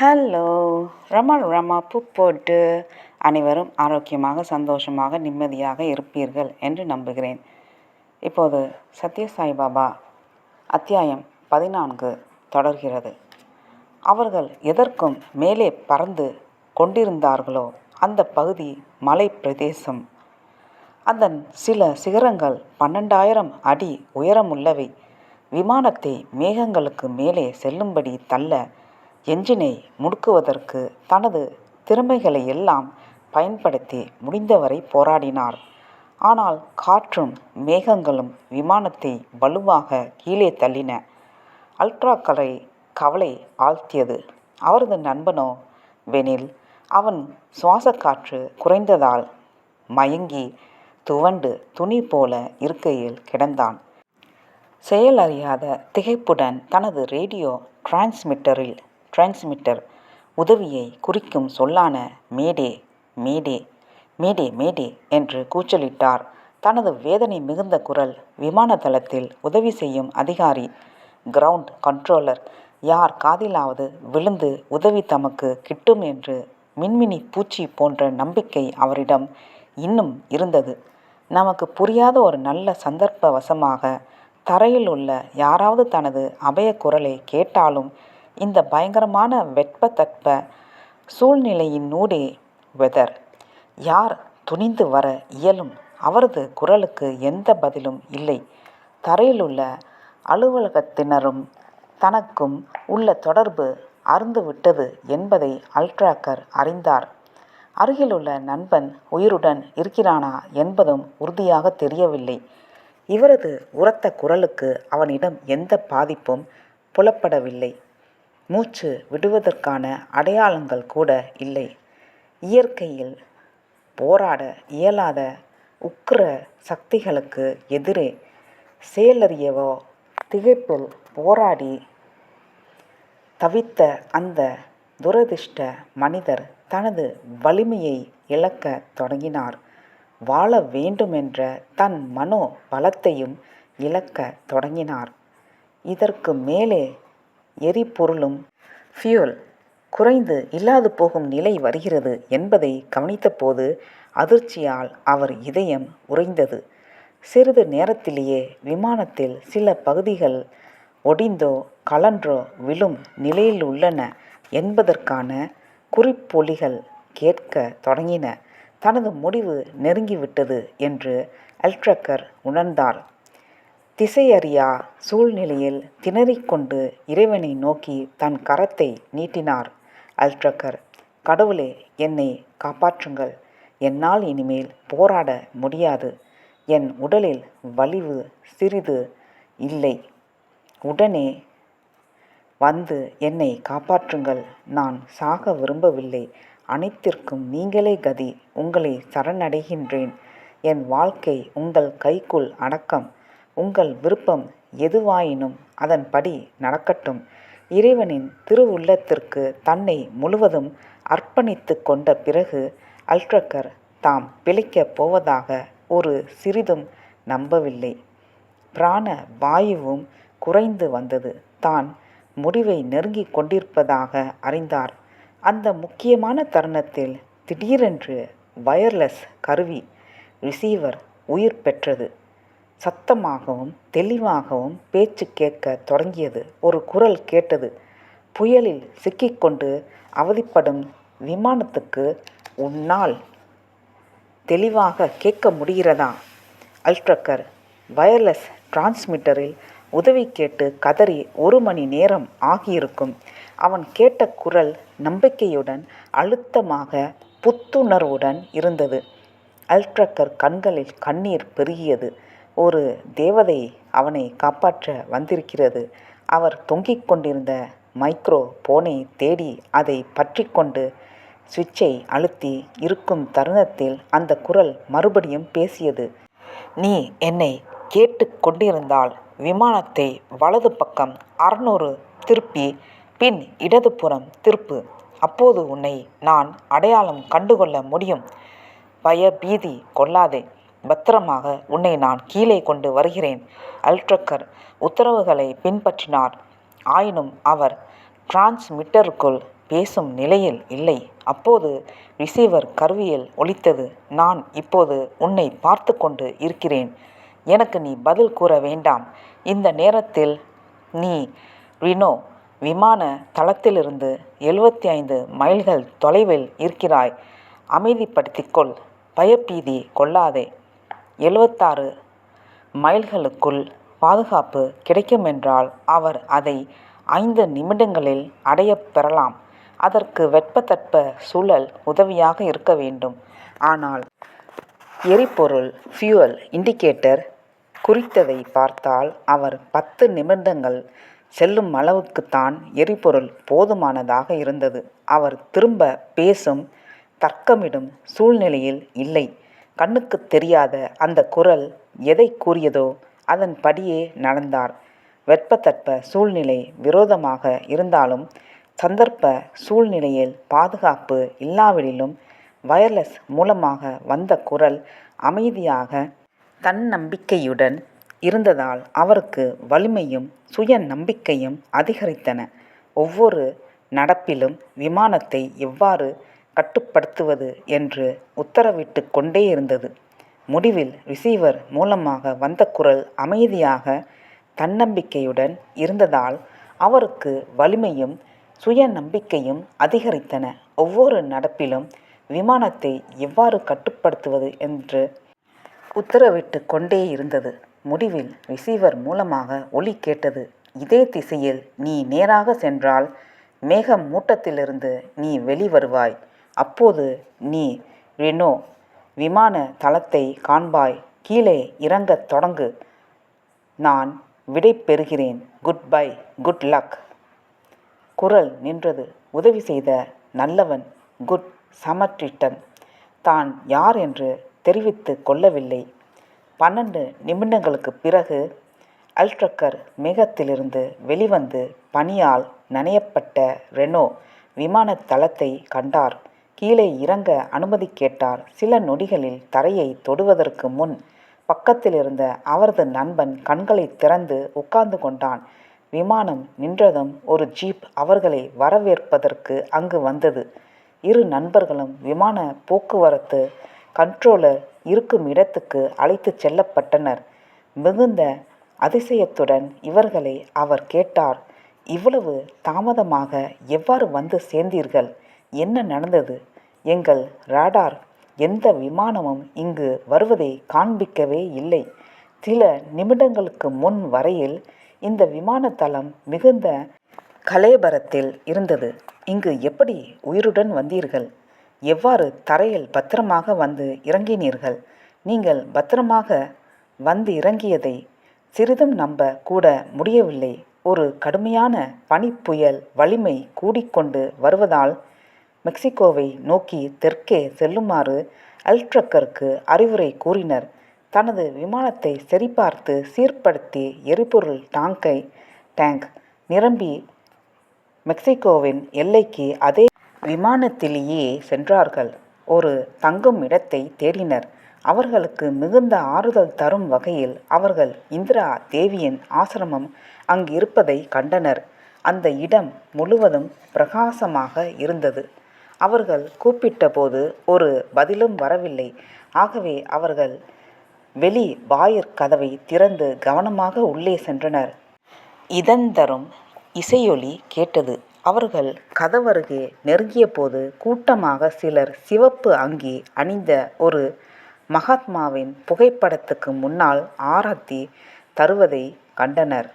Hello Rama Rama பூ போட்டு அனைவரும் ஆரோக்கியமாக சந்தோஷமாக நிம்மதியாக இருப்பீர்கள் என்று நம்புகிறேன். இப்போது சத்ய சாய்பாபா அத்தியாயம் பதினான்கு தொடர்கிறது. அவர்கள் எதற்கும் மேலே பறந்து கொண்டிருந்தார்களோ அந்த பகுதி மலை பிரதேசம். அதன் சில சிகரங்கள் பன்னெண்டாயிரம் அடி உயரமுள்ளவை. விமானத்தை மேகங்களுக்கு மேலே செல்லும்படி தள்ள என்ஜினை முடுக்குவதற்கு தனது திறமைகளை எல்லாம் பயன்படுத்தி முடிந்தவரை போராடினார். ஆனால் காற்றும் மேகங்களும் விமானத்தை வலுவாக கீழே தள்ளின. அல்ட்ராக்களை கவலை ஆழ்த்தியது. அவரது நண்பனோ? வெனில் அவன் சுவாச காற்று குறைந்ததால் மயங்கி துவண்டு துணி போல இருக்கையில் கிடந்தான். செயலறியாத திகைப்புடன் தனது ரேடியோ டிரான்ஸ்மிட்டரில் டிரான்ஸ்மிட்டர் உதவியை குறிக்கும் சொல்லான மேடே மேடே மேடே மேடே என்று கூச்சலிட்டார். தனது வேதனை மிகுந்த குரல் விமான தளத்தில் உதவி செய்யும் அதிகாரி கிரவுண்ட் கண்ட்ரோலர் யார் காதிலாவது விழுந்து உதவி தமக்கு கிட்டும் என்று மின்மினி பூச்சி போன்ற நம்பிக்கை அவரிடம் இன்னும் இருந்தது. நமக்கு புரியாத ஒரு நல்ல சந்தர்ப்ப வசமாக தரையில் உள்ள யாராவது தனது அபய குரலை கேட்டாலும் இந்த பயங்கரமான வெட்ப தட்ப சூழ்நிலையினூடே வெதர். யார் துணிந்து வர இயலும்? அவரது குரலுக்கு எந்த பதிலும் இல்லை. தரையிலுள்ள அலுவலகத்தினரும் தனக்கும் உள்ள தொடர்பு அறுந்துவிட்டது என்பதை அல்ட்ராக்கர் அறிந்தார். அருகிலுள்ள நண்பன் உயிருடன் இருக்கிறானா என்பதும் உறுதியாக தெரியவில்லை. இவரது உரத்த குரலுக்கு அவனிடம் எந்த பாதிப்பும் புலப்படவில்லை. மூச்சு விடுவதற்கான அடையாளங்கள் கூட இல்லை. இயற்கையில் போராட இயலாத உக்கிர சக்திகளுக்கு எதிரே செயலறியவோ திகைப்பில் போராடி தவித்த அந்த துரதிர்ஷ்ட மனிதர் தனது வலிமையை இழக்க தொடங்கினார். வாழ வேண்டுமென்ற தன் மனோ பலத்தையும் இழக்க தொடங்கினார். இதற்கு மேலே எரிபொருளும் ஃபியூல் குறைந்து இல்லாது போகும் நிலை வருகிறது என்பதை கவனித்தபோது அதிர்ச்சியால் அவர் இதயம் உறைந்தது. சிறிது நேரத்திலேயே விமானத்தில் சில பகுதிகள் ஒடிந்தோ கலன்றோ விழும் நிலையில் உள்ளன என்பதற்கான குறிப்பொலிகள் கேட்க தொடங்கின. தனது முடிவு நெருங்கிவிட்டது என்று அல்ட்ரக்கர் உணர்ந்தார். திசையறியா சூழ்நிலையில் திணறிக்கொண்டு இறைவனை நோக்கி தன் கரத்தை நீட்டினார். அல்ட்ரக்கர் கடவுளே என்னை காப்பாற்றுங்கள். என்னால் இனிமேல் போராட முடியாது. என் உடலில் வலிவு சிறிது இல்லை. உடனே வந்து என்னை காப்பாற்றுங்கள். நான் சாக விரும்பவில்லை. அனைத்திற்கும் நீங்களே கதி. உங்களை சரணடைகின்றேன். என் வாழ்க்கை உங்கள் கைக்குள் அடக்கம். உங்கள் விருப்பம் எதுவாயினும் அதன்படி நடக்கட்டும். இறைவனின் திருவுள்ளத்திற்கு தன்னை முழுவதும் அர்ப்பணித்து கொண்ட பிறகு அல்ட்ரக்கர் தாம் பிழைக்கப் போவதாக ஒரு சிறிதும் நம்பவில்லை. பிராண வாயுவும் குறைந்து வந்தது. தான் முடிவை நெருங்கி கொண்டிருப்பதாக அறிந்தார். அந்த முக்கியமான தருணத்தில் திடீரென்று வயர்லெஸ் கருவி ரிசீவர் உயிர் பெற்றது. சத்தமாகவும் தெளிவாகவும் பேச்சு கேட்க தொடங்கியது. ஒரு குரல் கேட்டது. புயலில் சிக்கிக்கொண்டு அவதிப்படும் விமானத்துக்கு உன்னால் தெளிவாக கேட்க முடிகிறதா? அல்ட்ரக்கர் வயர்லெஸ் டிரான்ஸ்மிட்டரில் உதவி கேட்டு கதறி ஒரு மணி நேரம் ஆகியிருக்கும். அவன் கேட்ட குரல் நம்பிக்கையுடன் அழுத்தமாக புத்துணர்வுடன் இருந்தது. அல்ட்ரக்கர் கண்களில் கண்ணீர் பெருகியது. ஒரு தேவதை அவனை காப்பாற்ற வந்திருக்கிறது. அவர் தொங்கிக் கொண்டிருந்த மைக்ரோ போனை தேடி அதை பற்றி கொண்டு சுவிட்சை அழுத்தி இருக்கும் தருணத்தில் அந்த குரல் மறுபடியும் பேசியது. நீ என்னை கேட்டு கொண்டிருந்தால் விமானத்தை வலது பக்கம் அறநூறு திருப்பி பின் இடதுபுறம் திருப்பு. அப்போது உன்னை நான் அடையாளம் கண்டுகொள்ள முடியும். பயபீதி கொள்ளாதே. பத்திரமாக உன்னை நான் கீழே கொண்டு வருகிறேன். அல்ட்ரக்கர் உத்தரவுகளை பின்பற்றினார். ஆயினும் அவர் டிரான்ஸ்மிட்டருக்குள் பேசும் நிலையில் இல்லை. அப்போது ரிசீவர் கருவியில் ஒலித்தது நான் இப்போது உன்னை பார்த்து கொண்டு இருக்கிறேன். எனக்கு நீ பதில் கூற வேண்டாம். இந்த நேரத்தில் நீ ரினோ விமான தளத்திலிருந்து எழுபத்தி ஐந்து மைல்கள் தொலைவில் இருக்கிறாய். அமைதிப்படுத்திக்கொள் பயப்பீதி கொள்ளாதே. எழுவத்தாறு மைல்களுக்குள் பாதுகாப்பு கிடைக்குமென்றால் அவர் அதை ஐந்து நிமிடங்களில் அடையப் பெறலாம். அதற்கு வெட்பத்தட்ப சூழல் உதவியாக இருக்க வேண்டும். ஆனால் எரிபொருள் ஃபியூவல் இண்டிகேட்டர் குறித்ததை பார்த்தால் அவர் பத்து நிமிடங்கள் செல்லும் அளவுக்குத்தான் எரிபொருள் போதுமானதாக இருந்தது. அவர் திரும்ப பேசும் தர்க்கமிடும் சூழ்நிலையில் இல்லை. கண்ணுக்கு தெரியாத அந்த குரல் எதை கூறியதோ அதன்படியே நடந்தார். வெட்பத்தட்ப சூழ்நிலை விரோதமாக இருந்தாலும் சந்தர்ப்ப சூழ்நிலையில் பாதுகாப்பு இல்லாவிடிலும் வயர்லெஸ் மூலமாக வந்த குரல் அமைதியாக தன்னம்பிக்கையுடன் இருந்ததால் அவருக்கு வலிமையும் சுய நம்பிக்கையும் அதிகரித்தன. ஒவ்வொரு நடப்பிலும் விமானத்தை எவ்வாறு கட்டுப்படுத்துவது என்று உத்தரவிட்டு கொண்டே இருந்தது. முடிவில் ரிசீவர் மூலமாக வந்த குரல் அமைதியாக தன்னம்பிக்கையுடன் இருந்ததால் அவருக்கு வலிமையும் சுய நம்பிக்கையும் அதிகரித்தன. ஒவ்வொரு நடப்பிலும் விமானத்தை எவ்வாறு கட்டுப்படுத்துவது என்று உத்தரவிட்டு கொண்டே இருந்தது. முடிவில் ரிசீவர் மூலமாக ஒலி கேட்டது இதே திசையில் நீ நேராக சென்றால் மேகம் மூட்டத்திலிருந்து நீ வெளிவருவாய். அப்போது நீ ரெனோ விமான தளத்தை காண்பாய் கீழே இறங்கத் தொடங்கு. நான் விடை பெறுகிறேன். Goodbye good luck. குரல் நின்றது. உதவி செய்த நல்லவன் குட் சமர்டிட்டன் தான் யார் என்று தெரிவித்து கொள்ளவில்லை. பன்னெண்டு நிமிடங்களுக்கு பிறகு அல்ட்ரக்கர் மேகத்திலிருந்து வெளிவந்து பனியால் நனையப்பட்ட ரெனோ விமான தளத்தை கண்டார். கீழே இறங்க அனுமதி கேட்டார். சில நொடிகளில் தரையை தொடுவதற்கு முன் பக்கத்தில் இருந்த அவரது நண்பன் கண்களை திறந்து உட்கார்ந்து கொண்டான். விமானம் நின்றதும் ஒரு ஜீப் அவர்களை வரவேற்பதற்கு அங்கு வந்தது. இரு நண்பர்களும் விமான போக்குவரத்து கண்ட்ரோலர் இருக்கும் இடத்துக்கு அழைத்துச் செல்லப்பட்டனர். மிகுந்த அதிசயத்துடன் இவர்களை அவர் கேட்டார் இவ்வளவு தாமதமாக எவ்வாறு வந்து சேர்ந்தீர்கள்? என்ன நடந்தது? எங்கள் ராடார் எந்த விமானமும் இங்கு வருவதை காண்பிக்கவே இல்லை. சில நிமிடங்களுக்கு முன் வரையில் இந்த விமானத்தளம் மிகுந்த கலேபரத்தில் இருந்தது. இங்கு எப்படி உயிருடன் வந்தீர்கள்? எவ்வாறு தரையில் பத்திரமாக வந்து இறங்கினீர்கள்? நீங்கள் பத்திரமாக வந்து இறங்கியதை சிறிதும் நம்ப கூட முடியவில்லை. ஒரு கடுமையான பனிப்புயல் வலிமை கூடிக்கொண்டு வருவதால் மெக்சிகோவை நோக்கி தெற்கே செல்லுமாறு அல்ட்ரக்கருக்கு அறிவுரை கூறினர். தனது விமானத்தை சரிபார்த்து சீர்படுத்தி எரிபொருள் டாங்கை டேங்க் நிரம்பி மெக்சிகோவின் எல்லைக்கு அதே விமானத்திலேயே சென்றார்கள். ஒரு தங்கும் இடத்தை தேடினர். அவர்களுக்கு மிகுந்த ஆறுதல் தரும் வகையில் அவர்கள் இந்திரா தேவியின் ஆசிரமம் அங்கு இருப்பதை கண்டனர். அந்த இடம் முழுவதும் பிரகாசமாக இருந்தது. அவர்கள் கூப்பிட்டபோது ஒரு பதிலும் வரவில்லை. ஆகவே அவர்கள் வெளி வாயிற் கதவை திறந்து கவனமாக உள்ளே சென்றனர். இதந்தரும் இசையொலி கேட்டது. அவர்கள் கதவருகே நெருங்கியபோது கூட்டமாக சிலர் சிவப்பு அங்கி அணிந்த ஒரு மகாத்மாவின் புகைப்படத்துக்கு முன்னால் ஆராத்தி தருவதை கண்டனர்.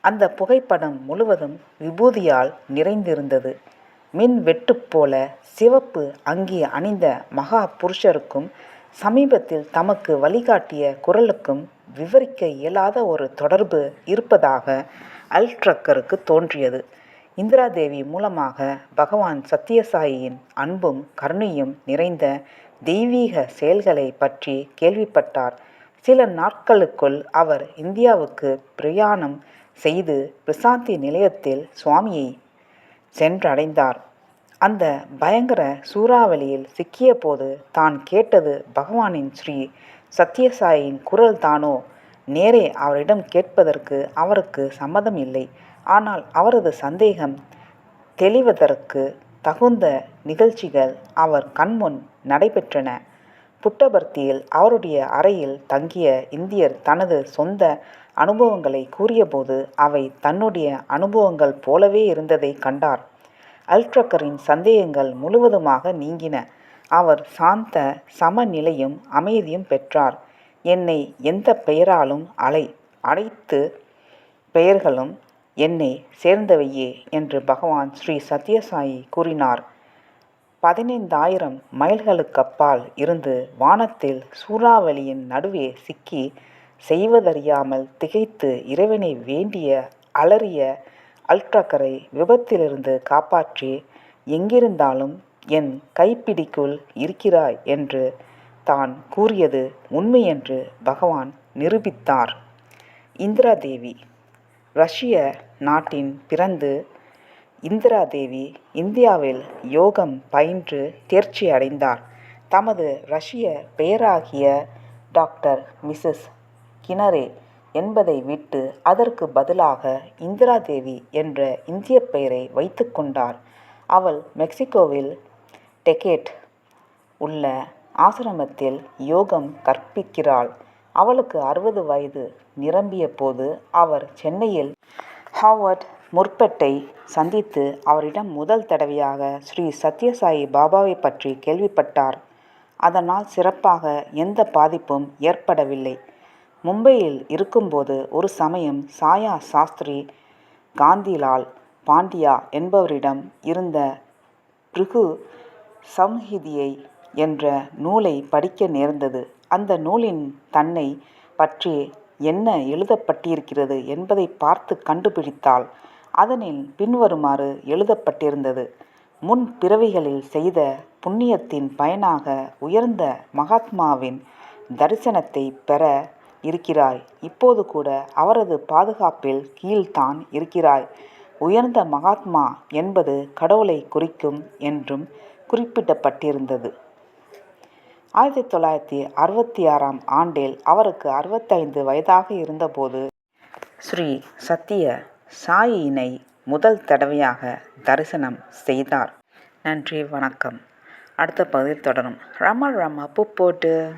அந்த புகைப்படம் முழுவதும் விபூதியால் நிறைந்திருந்தது. மின் வெட்டு போல சிவப்பு அங்கி அணிந்த மகா புருஷருக்கும் சமீபத்தில் தமக்கு வழிகாட்டிய குரலுக்கும் விவரிக்க இயலாத ஒரு தொடர்பு இருப்பதாக அல்ட்ரக்கருக்கு தோன்றியது. இந்திராதேவி மூலமாக பகவான் சத்யசாயியின் அன்பும் கருணையும் நிறைந்த தெய்வீக செயல்களை பற்றி கேள்விப்பட்டார். சில நாட்களுக்குள் அவர் இந்தியாவுக்கு பிரயாணம் செய்து பிரசாந்தி நிலையத்தில் சுவாமியை சென்றடைந்தார். அந்த பயங்கர சூறாவளியில் சிக்கியபோது தான் கேட்டது பகவானின் ஸ்ரீ சத்யசாயின் குரல் தானோ? நேரே அவரிடம் கேட்பதற்கு அவருக்கு சம்மதம் இல்லை. ஆனால் அவரது சந்தேகம் தெளிவதற்கு தகுந்த நிகழ்ச்சிகள் அவர் கண்முன் நடைபெற்றன. புட்டபர்த்தியில் அவருடைய அறையில் தங்கிய இந்தியர் தனது சொந்த அனுபவங்களை கூறியபோது அவை தன்னுடைய அனுபவங்கள் போலவே இருந்ததைக் கண்டார். அல்ட்ரக்கரின் சந்தேகங்கள் முழுவதுமாக நீங்கின. அவர் சாந்த சமநிலையும் அமைதியும் பெற்றார். என்னை எந்த பெயராலும் அலை அனைத்து பெயர்களும் என்னை சேர்ந்தவையே என்று பகவான் ஸ்ரீ சத்யசாயி கூறினார். பதினைந்தாயிரம் மைல்களுக்கப்பால் இருந்து வானத்தில் சூறாவளியின் நடுவே சிக்கி செய்வதறியாமல் திகைத்து இறைவனை வேண்டிய அலறிய அல்ட்ராக்கரை விபத்திலிருந்து காப்பாற்றி எங்கிருந்தாலும் என் கைப்பிடிக்குள் இருக்கிறாய் என்று தான் கூறியது உண்மையென்று பகவான் நிரூபித்தார். இந்திராதேவி ரஷ்ய நாட்டின் பிறந்து இந்திராதேவி இந்தியாவில் யோகம் பயின்று தேர்ச்சி அடைந்தார். தமது ரஷ்ய பெயராகிய டாக்டர் மிசஸ் கிணறு என்பதை விட்டு அதற்கு பதிலாக இந்திராதேவி என்ற இந்தியப் பெயரை வைத்து கொண்டார். அவள் மெக்சிகோவில் டெகேட் உள்ள ஆசிரமத்தில் யோகம் கற்பிக்கிறாள். அவளுக்கு அறுபது வயது நிரம்பியபோது அவர் சென்னையில் ஹாவர்ட் முற்பட்டை சந்தித்து அவரிடம் முதல் தடவையாக ஸ்ரீ சத்யசாயி பாபாவைப் பற்றி கேள்விப்பட்டார். அதனால் சிறப்பாக எந்த பாதிப்பும் ஏற்படவில்லை. மும்பையில் இருக்கும்போது ஒரு சமயம் சாயா சாஸ்திரி காந்திலால் பாண்டியா என்பவரிடம் இருந்த பிருகு சம்ஹிதியை என்ற நூலை படிக்க நேர்ந்தது. அந்த நூலின் தன்னை பற்றி என்ன எழுதப்பட்டிருக்கிறது என்பதைப் பார்த்து கண்டுபிடித்தாள். அதனில் பின்வருமாறு எழுதப்பட்டிருந்தது முன் பிறவிகளில் செய்த புண்ணியத்தின் பயனாக உயர்ந்த மகாத்மாவின் தரிசனத்தைப் பெற இருக்கிறாய். இப்போது கூட அவரது பாதுகாப்பில் கீழ்தான் இருக்கிறாய். உயர்ந்த மகாத்மா என்பது கடவுளைக் குறிக்கும் என்றும் குறிப்பிடப்பட்டிருந்தது. ஆயிரத்தி தொள்ளாயிரத்தி அறுபத்தி ஆறாம் ஆண்டில் அவருக்கு அறுபத்தைந்து வயதாக இருந்தபோது ஸ்ரீ சத்ய சாயினை முதல் தடவையாக தரிசனம் செய்தார். நன்றி வணக்கம் அடுத்த பகுதியில் தொடரும். ரம ரம பூ போட்டு